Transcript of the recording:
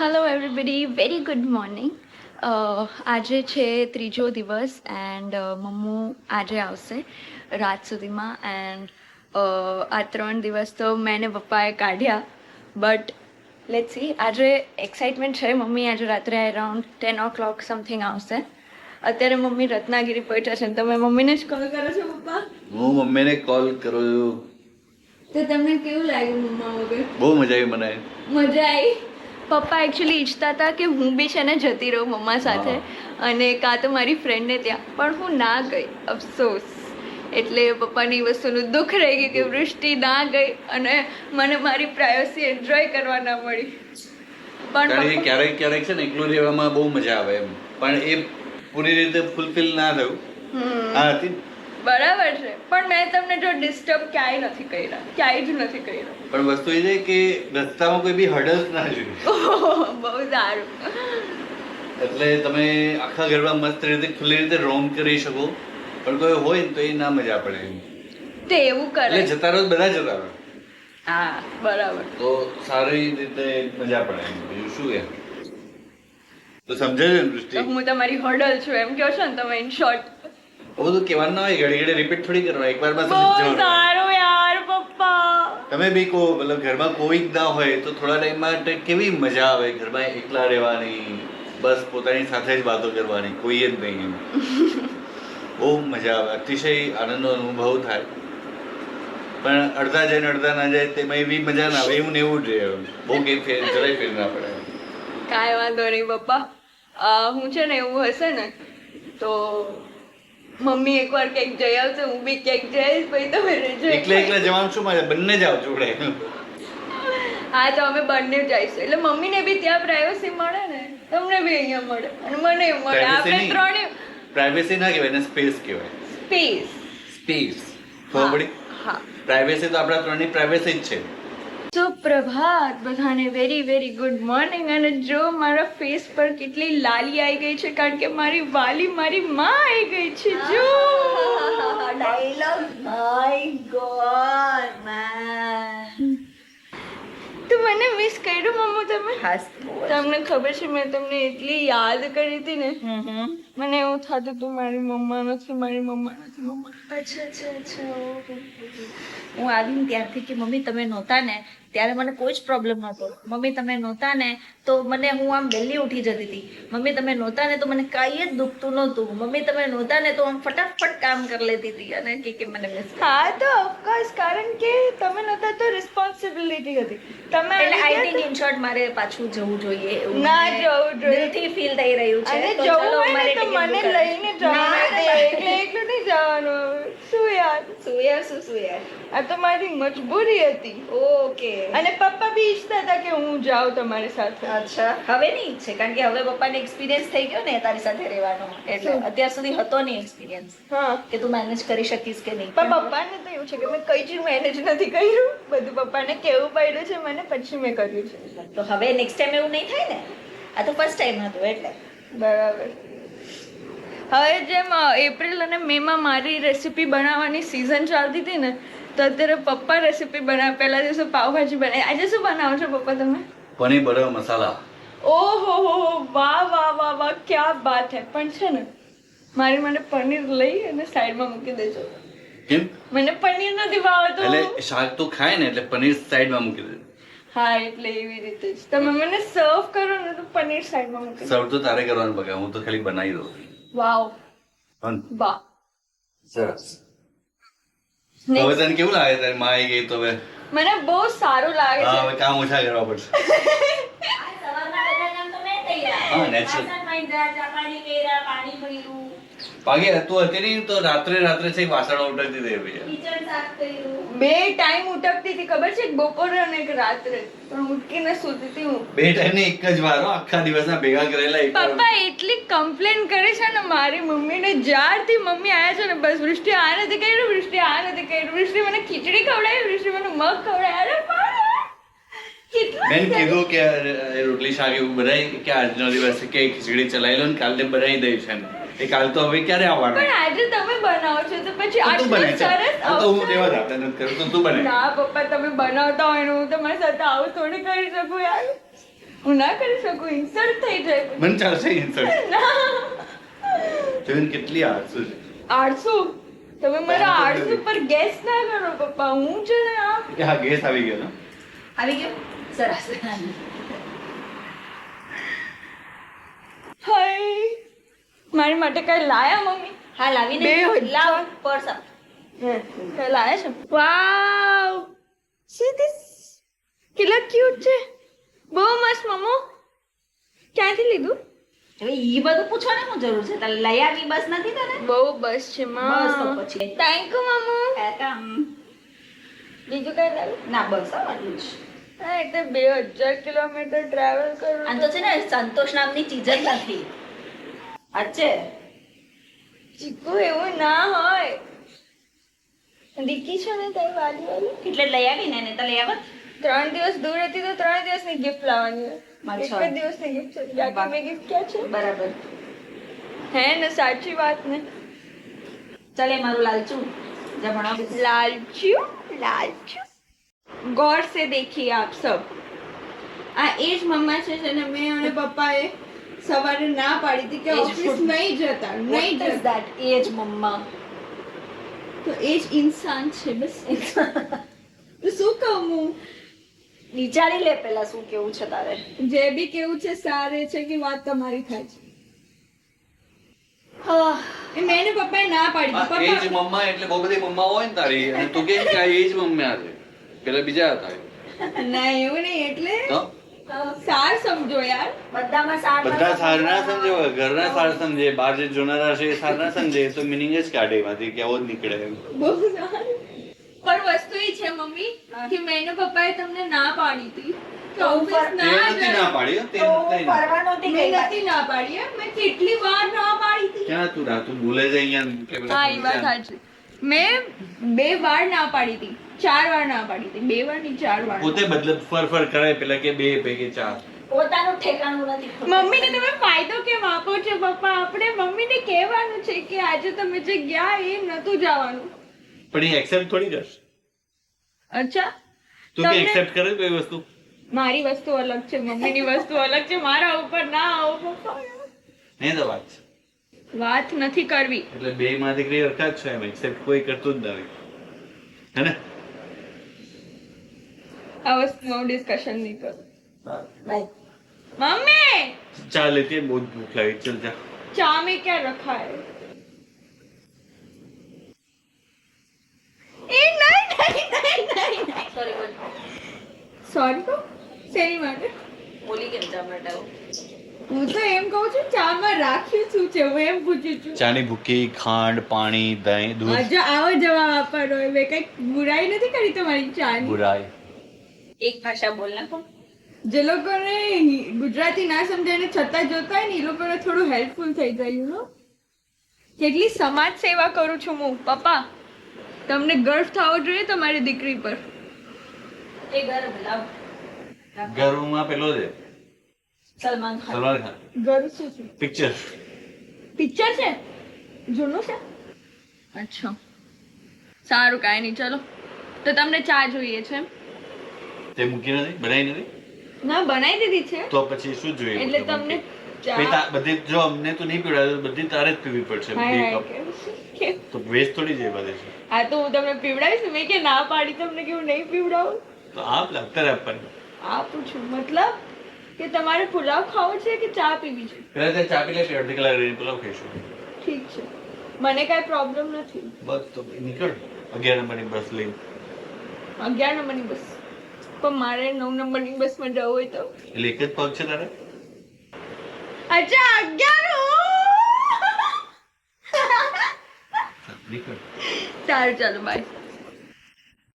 Hello everybody very good morning આજે છે ત્રીજો દિવસ એન્ડ મમ્મુ આજે આવશે રાત સુધીમાં એન્ડ આ ત્રણ દિવસ તો મેં ને પપ્પાએ કાઢ્યા. બટ લેટ સી આજે એક્સાઇટમેન્ટ છે. મમ્મી આજે રાત્રે around ten o'clock something આવશે. અત્યારે મમ્મી રત્નાગીરી પહોંચ્યા છે. ને તમે મમ્મીને જ કોલ કરો છો પપ્પા? હું મમ્મીને કોલ કરું છું. તો તમને કેવું લાગ્યું મમ્મા વગર? બહુ મજા આવી મને. મજા આવી? પપ્પા એકચ્યુઅલી ઈચ્છતા હતા કે હું બી છે ને જતી રહું મમ્મા સાથે. અને કાં તો મારી ફ્રેન્ડને ત્યાં. પણ હું ના ગઈ અફસોસ. એટલે પપ્પાની વસ્તુનું દુઃખ રહી ગયું કે વૃષ્ટિ ના ગઈ અને મને મારી પ્રાયોસી એન્જોય કરવા ના મળી. પણ ક્યારેક ક્યારેક છે ને એકલું રહેવામાં બહુ મજા આવે એમ. પણ એ પૂરી રીતે ફૂલફિલ ના થયું. હા હતી બરાબર છે. પણ મેં તમને જો ડિસ્ટર્બ ક્યાંય નથી કર્યા. ક્યાંય જ નથી કર્યા. પણ વસ્તુ એ છે કે રસ્તામાં કોઈ બી હડલ્સ ના જોઈએ બહુ સારું. એટલે તમે આખા ઘરમાં મસ્ત રીતે ખુલ્લી રીતે રોમ કરી શકો. પણ કોઈ હોય ને તો એ ના મજા પડે. તે એવું એટલે જતા રહો બધા જતા રહો. હા બરાબર. તો સારી રીતે મજા પડે બીજું શું એમ? તો સમજે છે ને દૃષ્ટિ હું તમારી હર્ડલ છું. એમ કહો છો ને તમે ઇન શોર્ટ તો કહેવાનું ના હોય ઘડી ઘડી રિપીટ થોડી કરવા એકવાર બહુ સારું યાર પપ્પા. તમે બી કહો મતલબ ઘરમાં કોઈ જ ના હોય તો થોડા ટાઈમ માટે કેવી મજા આવે ઘરમાં એકલા રહેવાની બસ પોતાની સાથે જ વાતો કરવાની કોઈ જ નહીં એમ. બહુ મજા આવે અતિશય આનંદનો અનુભવ થાય. પણ અડધા જાય ને અડધા ના જાય તેમાં એવી મજા ના આવે એવું ને એવું જ રહે બહુ કે ફેર જરાય ફેર ના પડે. કાંઈ વાંધો નહીં પપ્પા. હું છે ને એવું હશે ને તો મમ્મી એકવાર ક્યાંક જઈ આવશે હું બી ક્યાંક જઈશ પછી તમે રહેજો એકલે એકલા જવાનું શું મારે બંને જાવ જોડે. હા તો અમે બંને જઈશું. એટલે મમ્મીને બી ત્યાં પ્રાઇવસી મળે ને તમને બી અહીંયા મળે. અને મને મળે. આપણે ત્રણે પ્રાઇવેસી ના કહેવાય ને સ્પેસ કહેવાય. સ્પેસ સ્પેસ ખબર પડી? હા પ્રાઇવેસી તો આપણા ત્રણની પ્રાઇવેસી જ છે. સુપ્રભાત. બધાને વેરી વેરી ગુડ મોર્નિંગ અને જો મારા ફેસ પર કેટલી લાલી આવી ગઈ છે કારણ કે મારી વાલી મારી માં આવી ગઈ છે જો. ડાયલોગ માય ગોડ મેન તો મને મિસ કર્યું મમ્મુ તમે? ખાસ તમને ખબર છે મેં તમને એટલી યાદ કરી હતી ને. મને એવું થતું હતું મારી મમ્મા નથી મારી મમ્મા નથી મમ્મા અચ્છા અચ્છા અચ્છા હું આવીને ત્યારથી કે મમ્મી તમે નહોતા ને? ત્યારે મને કોઈ જ પ્રોબ્લેમ નહોતો. મમ્મી તમે નહોતા ને? તો મને હું આમ વહેલી ઉઠી જતી હતી. મમ્મી તમે નહોતા ને? તો મને કાંઈ જ દુખતું નહોતું. મમ્મી તમે નહોતા ને? તો આમ ફટાફટ કામ કરી લેતી હતી અને કે કે મને હા તો ઓફકોર્સ કારણ કે તમે નહોતા તો રિસ્પોન્સિબિલિટી હતી. તમે એટલે આઈ થિંક ઇન શોર્ટ મારે પાછું જવું જોઈએ ના જવું જોઈએ. દિલથી ફીલ થઈ રહ્યું છે. અને જવું હોય તો મને લઈને જવાનું. એટલે એકલું નહીં જવાનું. શું યાર? શું યાર શું શું યાર? આ તો મારી મજબૂરી હતી. ઓકે. અને પપ્પા બી ઈચ્છતા હતા કે હું જાઉં તમારી સાથે. અચ્છા. હવે નહીં છે કારણ કે હવે પપ્પાને એક્સપિરિયન્સ થઈ ગયો ને તારી સાથે રહેવાનો. એટલે અત્યાર સુધી હતો નહીં એક્સપિરિયન્સ હા. કે તું મેનેજ કરી શકીશ કે નહીં. પણ પપ્પાને તો એવું છે કે મેં કઈ જ મેનેજ નથી કર્યું. બધું પપ્પાને કેવું પડ્યું છે મને પછી મેં કર્યું છે. તો હવે નેક્સ્ટ ટાઈમ એવું નહીં થાય ને? આ તો ફર્સ્ટ ટાઈમ હતું એટલે. બરાબર. હવે જેમ એપ્રિલ અને મે માં મારી રેસીપી બનાવવાની સિઝન ચાલતી હતી ને તો અત્યારે પપ્પા રેસીપી બનાવે. પહેલા દિવસે પાવભાજી બનાવી. આજે શું બનાવો છો પપ્પા તમે? પનીર બટર મસાલા. ઓહો હો હો. વાહ વાહ વાહ વાહ. ક્યાં વાત હે. પણ છે ને મારી માટે પનીર લઈ અને સાઈડમાં મૂકી દેજો. કેમ? મને પનીર નથી ભાવતું. એટલે શાક તો ખાય ને એટલે પનીર સાઈડમાં મૂકી દેજો હા એટલે એવી રીતે જ. તમે મને સર્વ કરો ને તો પનીર સાઈડમાં મૂકી સર્વ તો તારે કરવાનું બગા હું તો ખાલી બનાવી દઉં. વાવ. વાહ. સરસ. હવે તને કેવું લાગે તારી માં આવી ગઈ તો હવે? મને બહુ સારું લાગે છે. હવે કામ ઓછા કરવા પડશે. હા, natural. બાકી તું હતી નહીં તો રાત્રે રાત્રે છે વાસણ ઉટકતી હતી ભૈયા બે ટાઈમ ઉટકતી હતી ખબર છે? બપોરે અને રાત્રે. પણ ઉઠકીને સૂતી હતી હું. બે ટાઈમ ને એક જ વાર આખા દિવસના ભેગા કરેલા પપ્પા એટલી કમ્પ્લેન કરે છે ને મારી મમ્મીને. જ્યારથી મમ્મી આવ્યા છે ને બસ વૃષ્ટિ આ નથી કર્યું વૃષ્ટિ આ નથી કર્યું. વૃષ્ટિ મને ખીચડી ખવડાવી વૃષ્ટિ મને મગ ખવડાવી. અરે પણ કેટલું કીધું કે રોટલી શાક એવું બનાવી કે આજનો દિવસ કે ખીચડી ચલાવી લો ને કાલે બનાવી દઈશ એમ એ કાલ તો હવે ક્યારે આવવાનું? પણ આજે તમે બનાવો છો તો પછી તો તું બને આટલું સરસ તો હું દેવા દાતા નથી તો તું બને. ના પપ્પા તમે બનાવતા હોય ને હું તમારી સાથે આવું થોડી કરી શકું યાર. હું ના કરી શકું ઇન્સર્ટ થઈ જાય. મને ચાલશે ઇન્સલ્ટ જોઈને કેટલી આળસુ છે. આળસુ? તમે મારા આળસુ પર ગેસ ના કરો પપ્પા. હું છે ને આ? હા ગેસ આવી ગયો ને આવી ગયો? સરસ. હાય. મારી માટે કઈ લાયા મમ્મી? હા લાવી બે લાવ પર્સ. કઈ લાયા છે? વાવ! સી ધીસ કેટલા ક્યુટ છે. બહુ મસ્ત મમ્મો. ક્યાંથી લીધું? હવે ઈ બધું પૂછવાની હું જરૂર છે. તારે લઈ આવી બસ નથી તને? બહુ બસ છે બસ તો પછી. Thank you મમ્મો. વેલકમ બીજું કઈ લાવ્યું? ના બસ આટલું જ. હા એટલે બે હજાર કિલોમીટર ટ્રાવેલ કરું આમ તો છે ને સંતોષ નામની ચીજ જ નથી. સાચે ચીકુ એવું ના હોય. દીકી છે ને તારી વાલી વાલી? એટલે લઈ આવી ને તો લઈ આવત ત્રણ દિવસ દૂર હતી તો ત્રણ દિવસની ગિફ્ટ લાવવાની હોય. એક જ દિવસની ગિફ્ટ છે. બાકી ગિફ્ટ ક્યાં છે? બરાબર. હે ને સાચી વાત ને. ચાલે મારું લાલચું. જમણા લાલચું? લાલચું? ગોર સે દેખીએ આપ સબ. આ એજ મમ્મા છે જેને મેં અને પપ્પાએ સવારે ના પાડી હતી કે ઓફિસ નહીં જતા નહીં જતા. ધેટ એજ મમ્મા તો એજ ઇન્સાન છે બસ. તો શું કહું હું? વિચારી લે પેલા શું કેવું છે તારે. જે બી કેવું છે સારે છે કે વાત તમારી થાય છે. એ મેં ને પપ્પાએ ના પાડી પપ્પા હતી. એ જ પપ્પા મમ્મા એટલે બહુ બધી મમ્મા હોય ને તારી. અને તું કેમ કે એજ મમ્મી જ મમ્મા છે? પેલા બીજા હતા. ના એવું નહીં એટલે સાર સમજો યાર. બધામાં સાર બધા સાર ના સમજે ઘરના સાર સમજે બહાર જે જોનારા છે એ સાર ના સમજે તો મિનિંગ જ કાઢે એમાંથી કે આવો જ નીકળે એમ. પણ વસ્તુ એ છે મમ્મી કે મેં ને પપ્પાએ તમને ના પાડી હતી. કેટલી વાર ના પાડી હતી. ક્યાં તું રાતું ભૂલે જાય અહીંયા મેં બે વાર ના પાડી હતી. ચાર વાર ના પાડી હતી. બે વારની ચાર વાર. પોતે મતલબ ફર ફર કરે પેલા કે બે બે કે ચાર. પોતાનું ઠેકાણું નથી મમ્મી ને તમે ફાયદો કેમ આપો છો પપ્પા? આપણે મમ્મીને કહેવાનું છે કે આજે તમે જે ગયા એ નતું જવાનું. પણ એ એક્સેપ્ટ થોડી કરશે. અચ્છા. તું કે એક્સેપ્ટ કરે કોઈ વસ્તુ? મારી વસ્તુ અલગ છે મમ્મીની વસ્તુ અલગ છે. મારા ઉપર ના આવો પપ્પા. નહીં તો વાત છે. વાત નથી કરવી. એટલે બે માંથી કઈ અર્થાત છો એમ એક્સેપ્ટ કોઈ કરતું જ નથી હે ને? આ વસ્તુનું ડિસ્કશન નહીં કરું. બાય મમ્મી! ચાલે તે બહુ ભૂખ લાગી. ચલ જા. ચા મે ક્યાં રખા હે એ નહીં નહીં નહીં નહીં સોરી બોલ. સોરી કો સેની માટે? બોલી કેમ જા મટાવું હું તો એમ કહું છું ચામાં રાખ્યું શું છે? હું એમ પૂછું છું. ચાની ભૂકી ખાંડ પાણી દહીં દૂધ. આજે આવો જવાબ આપવાનો હોય. મેં કઈ બુરાઈ નથી કરી તમારી ચાની? બુરાઈ. એક ભાષા બોલ નાખો. જે લોકોને ગુજરાતી ના સમજાય ને છતાં જોતા હોય ને એ લોકોને થોડું હેલ્પફુલ થઈ જાય યુ નો કેટલી સમાજ સેવા કરું છું હું પપ્પા. તમને ગર્વ થવો જોઈએ તમારી દીકરી પર. એ ગર્વ લાવ. ઘરમાં પેલો છે સલમાન ખાન. સલમાન ખાન. ઘર શું છે? પિક્ચર પિક્ચર છે? જૂનું છે? અચ્છા. સારું કાંઈ નહીં ચલો. તો તમને ચા જોઈએ છે તે મૂકી નથી? બનાવી નથી? ના બનાવી દીધી છે. તો પછી શું જોઈએ? એટલે તમને ચા બધી જો અમને તો નહીં પીવડાવે બધી તારે જ પીવી પડશે? તો વેસ્ટ થોડી જાય બધે. છે આ તો હું તમને પીવડાવીશ મેં કે ના પાડી તમને કેવું નહીં પીવડાવું. તો આપ લાગતા રહે આપવાની. આપું છું મતલબ? કે તમારે પુલાવ ખાવો છે કે ચા પીવી છે? પહેલા તે ચા પી લેશે અડધી કલાક રહીને પુલાવ ખાઈશું. ઠીક છે. મને કાંઈ પ્રોબ્લેમ નથી. બસ તો નીકળ. અગિયાર નંબરની બસ લઈને. અગિયાર નંબરની બસ. પણ મારે નવ નંબરની બસમાં જવું હોય તો? એટલે એક જ પગ છે તારે? અચ્છા અગિયાર? નીકળ. સારું ચાલો બાય